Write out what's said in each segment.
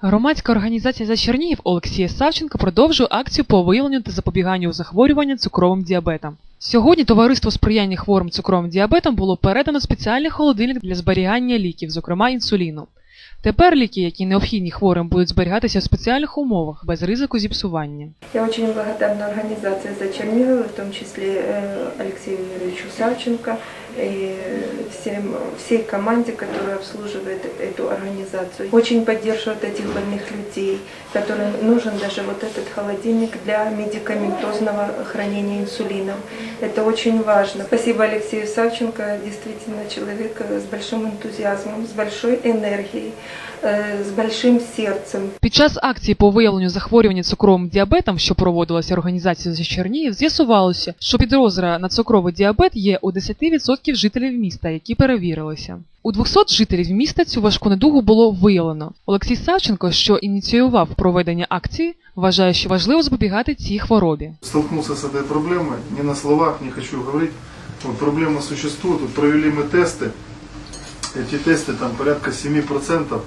Громадська організація за Чернігів Олексія Савченка продовжує акцію по виявленню та запобіганню захворювання цукровим діабетом. Сьогодні товариство сприяння хворим цукровим діабетом було передано спеціальний холодильник для зберігання ліків, зокрема інсуліну. Тепер ліки, які необхідні хворим, будуть зберігатися в спеціальних умовах без ризику зіпсування. Я очень благодарна организации «За Чернигова», в том числе э, Алексею Юрьевичу Савченко и всем, всей команде, которая обслуживает эту организацию. Очень поддерживает этих больных людей, которым нужен даже вот этот холодильник для медикаментозного хранения инсулина. Это очень важно. Спасибо Алексею Савченко, действительно человек э, с большим энтузиазмом, с большой энергией, э, с большим сердцем. Під час акції по виявленню захворювання цукровим діабетом, що проводилася організацією за Чернігів, з'ясувалося, що підозра на цукровий діабет є у 10% жителів міста, які перевірилися. У 200 жителів міста цю важку недугу було виявлено. Олексій Савченко, що ініціював проведення акції, вважає, що важливо запобігати цій хворобі. Столкнулся с этой проблемой, не на словах, не хочу говорить. Вот проблема существует. Вот провели мы тесты. Эти тесты там порядка 7%.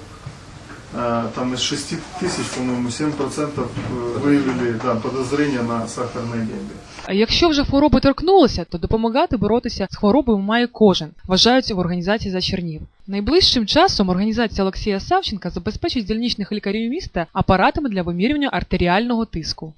э, Там из 6 тысяч, по-моему, 7% э, выявили да, подозрение на сахарный диабет. А якщо вже хвороби торкнулися, то допомагати боротися з хворобою має кожен, вважають в організації за Чернігів. Найближчим часом організація Олексія Савченка забезпечить дільничних лікарів міста апаратами для вимірювання артеріального тиску.